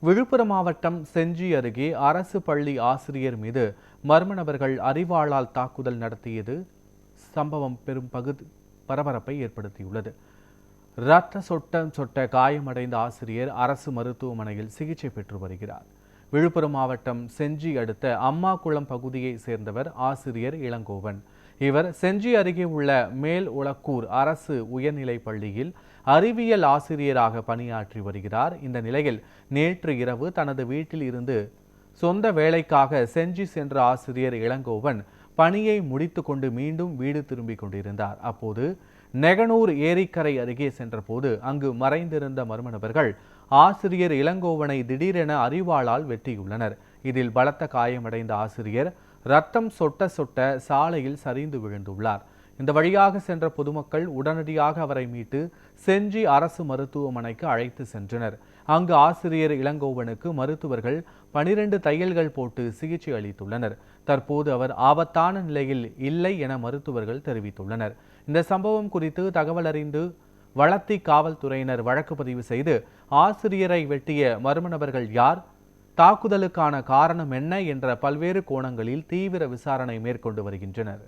விழுப்புரம் மாவட்டம் செஞ்சி அருகே அரசு பள்ளி ஆசிரியர் மீது மர்ம நபர்கள் அறிவாளால் தாக்குதல் நடத்தியது. சம்பவம் பெரும் பகுதி பரபரப்பை ஏற்படுத்தியுள்ளது. இரத்த சொட்டம் சொட்ட காயமடைந்த ஆசிரியர் அரசு மருத்துவமனையில் சிகிச்சை பெற்று வருகிறார். விழுப்புரம் மாவட்டம் செஞ்சி அடுத்த அம்மாக்குளம் பகுதியைச் சேர்ந்தவர் ஆசிரியர் இளங்கோவன். இவர் செஞ்சி அருகே உள்ள மேல் உளக்கூர் அரசு உயர்நிலைப் பள்ளியில் அறிவியல் ஆசிரியராக பணியாற்றி வருகிறார். இந்த நிலையில் நேற்று இரவு தனது வீட்டில் இருந்து சொந்த வேலைக்காக செஞ்சி சென்ற ஆசிரியர் இளங்கோவன் பணியை முடித்து கொண்டு மீண்டும் வீடு திரும்பிக் கொண்டிருந்தார். அப்போது நெகனூர் ஏரிக்கரை அருகே சென்றபோது அங்கு மறைந்திருந்த மர்ம நபர்கள் ஆசிரியர் இளங்கோவனை திடீரென அறிவாளால் வெட்டியுள்ளனர். இதில் பலத்த காயமடைந்த ஆசிரியர் ரத்தம் சொட்ட சொட்ட சாலையில் சரிந்து விழுந்துள்ளார். இந்த வழியாக சென்ற பொதுமக்கள் உடனடியாக அவரை மீட்டு செஞ்சி அரசு மருத்துவமனைக்கு அழைத்து சென்றனர். அங்கு ஆசிரியர் இளங்கோவனுக்கு மருத்துவர்கள் பனிரெண்டு தையல்கள் போட்டு சிகிச்சை அளித்துள்ளனர். தற்போது அவர் ஆபத்தான நிலையில் இல்லை என மருத்துவர்கள் தெரிவித்துள்ளனர். இந்த சம்பவம் குறித்து தகவல் அறிந்து வளத்தி காவல்துறையினர் வழக்கு பதிவு செய்து ஆசிரியரை வெட்டிய மர்ம நபர்கள் யார்? தாக்குதலுக்கான காரணம் என்ன என்ற பல்வேறு கோணங்களில் தீவிர விசாரணை மேற்கொண்டு வருகின்றனர்.